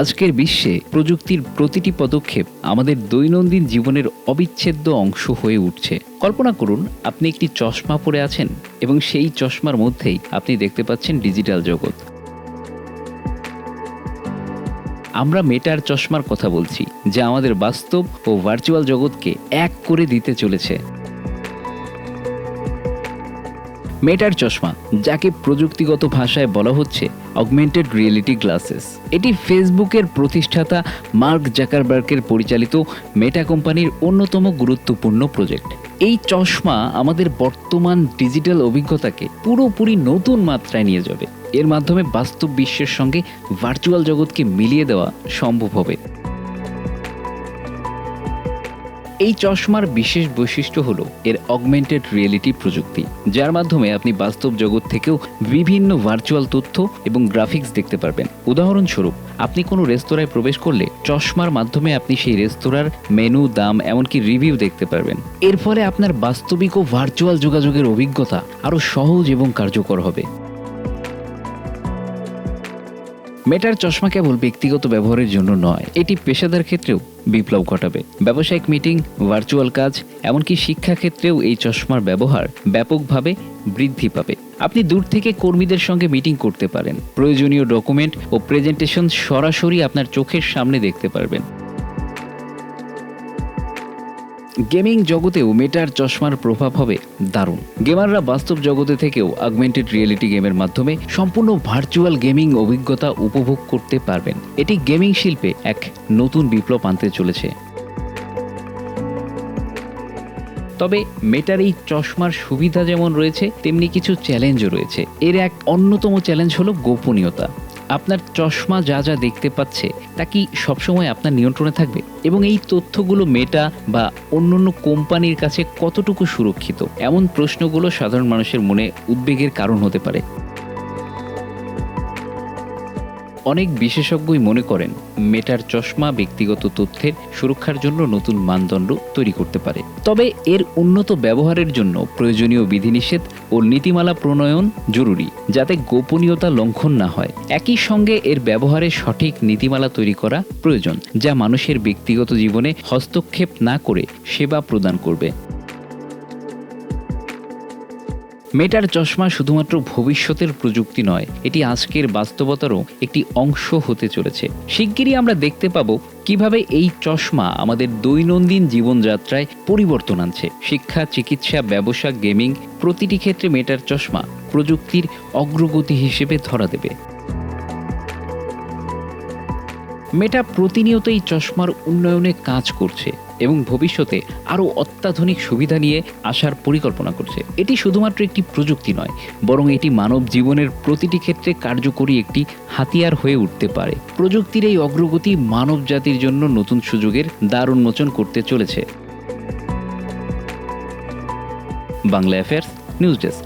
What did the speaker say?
আজকের বিশ্বে প্রযুক্তির প্রতিটি পদক্ষেপ আমাদের দৈনন্দিন জীবনের অবিচ্ছেদ্য অংশ হয়ে উঠছে। কল্পনা করুন, আপনি একটি চশমা পরে আছেন এবং সেই চশমার মধ্যেই আপনি দেখতে পাচ্ছেন ডিজিটাল জগৎ। আমরা মেটার চশমার কথা বলছি, যা আমাদের বাস্তব ও ভার্চুয়াল জগৎকে এক করে দিতে চলেছে। মেটার চশমা, যাকে প্রযুক্তিগত ভাষায় বলা হচ্ছে অগমেন্টেড রিয়েলিটি গ্লাসেস এটি ফেসবুকের প্রতিষ্ঠাতা মার্ক জাকারবার্গের পরিচালিত মেটা কোম্পানির অন্যতম গুরুত্বপূর্ণ প্রজেক্ট। এই চশমা আমাদের বর্তমান ডিজিটাল অভিজ্ঞতাকে পুরোপুরি নতুন মাত্রায় নিয়ে যাবে। এর মাধ্যমে বাস্তব বিশ্বের সঙ্গে ভার্চুয়াল জগৎকে মিলিয়ে দেওয়া সম্ভব হবে। এই চশমার বিশেষ বৈশিষ্ট্য হলো এর অগমেন্টেড রিয়েলিটি প্রযুক্তি, যার মাধ্যমে আপনি বাস্তব জগৎ থেকেও বিভিন্ন ভার্চুয়াল তথ্য এবং গ্রাফিক্স দেখতে পারবেন। উদাহরণস্বরূপ, আপনি কোনো রেস্তোরাঁয় প্রবেশ করলে চশমার মাধ্যমে আপনি সেই রেস্তোরাঁর মেনু দাম, এমনকি রিভিউ দেখতে পারবেন। এর ফলে আপনার বাস্তবিক ও ভার্চুয়াল যোগাযোগের অভিজ্ঞতা আরও সহজ এবং কার্যকর হবে। মেটার চশমা কেবল ব্যক্তিগত ব্যবহারের জন্য নয়, এটি পেশাদার ক্ষেত্রেও বিপ্লব ঘটাবে। ব্যবসায়িক মিটিং ভার্চুয়াল কাজ, এমনকি শিক্ষাক্ষেত্রেও এই চশমার ব্যবহার ব্যাপকভাবে বৃদ্ধি পাবে। আপনি দূর থেকে কর্মীদের সঙ্গে মিটিং করতে পারেন। প্রয়োজনীয় ডকুমেন্ট ও প্রেজেন্টেশন সরাসরি আপনার চোখের সামনে দেখতে পারবেন। গেমিং জগতেও মেটার চশমার প্রভাব হবে দারুণ। গেমাররা বাস্তব জগতে থেকেও আগমেন্টেড রিয়েলিটি গেমের মাধ্যমে সম্পূর্ণ ভার্চুয়াল গেমিং অভিজ্ঞতা উপভোগ করতে পারবেন। এটি গেমিং শিল্পে এক নতুন বিপ্লব আনতে চলেছে। তবে মেটার এই চশমার সুবিধা যেমন রয়েছে, তেমনি কিছু চ্যালেঞ্জও রয়েছে। এর এক অন্যতম চ্যালেঞ্জ হলো গোপনীয়তা। আপনার চশমা যা যা দেখতে পাচ্ছে, তা কি সবসময় আপনার নিয়ন্ত্রণে থাকবে? এবং এই তথ্যগুলো মেটা বা অন্য অন্য কোম্পানির কাছে কতটুকু সুরক্ষিত? এমন প্রশ্নগুলো সাধারণ মানুষের মনে উদ্বেগের কারণ হতে পারে। অনেক বিশেষজ্ঞই মনে করেন মেটার চশমা ব্যক্তিগত তথ্যের সুরক্ষার জন্য নতুন মানদণ্ড তৈরি করতে পারে। তবে এর উন্নত ব্যবহারের জন্য প্রয়োজনীয় বিধিনিষেধ ও নীতিমালা প্রণয়ন জরুরি, যাতে গোপনীয়তা লঙ্ঘন না হয়। একই সঙ্গে এর ব্যবহারে সঠিক নীতিমালা তৈরি করা প্রয়োজন, যা মানুষের ব্যক্তিগত জীবনে হস্তক্ষেপ না করে সেবা প্রদান করবে। মেটার চশমা শুধুমাত্র ভবিষ্যতের প্রযুক্তি নয়, এটি আজকের বাস্তবতারও একটি অংশ হতে চলেছে। শিগগিরই আমরা দেখতে পাবো কীভাবে এই চশমা আমাদের দৈনন্দিন জীবনযাত্রায় পরিবর্তন আনছে। শিক্ষা, চিকিৎসা, ব্যবসা, গেমিং, প্রতিটি ক্ষেত্রে মেটার চশমা প্রযুক্তির অগ্রগতি হিসেবে ধরা দেবে। মেটা প্রতিনিয়ত এই চশমার উন্নয়নে কাজ করছে। এবং ভবিষ্যতে আরও অত্যাধুনিক সুবিধা নিয়ে আসার পরিকল্পনা করছে। এটি শুধুমাত্র একটি প্রযুক্তি নয়, বরং এটি মানব জীবনের প্রতিটি ক্ষেত্রে কার্যকরী একটি হাতিয়ার হয়ে উঠতে পারে। প্রযুক্তির এই অগ্রগতি মানব জাতির জন্য নতুন সুযোগের দ্বার উন্মোচন করতে চলেছে। Bangla affairs news desk.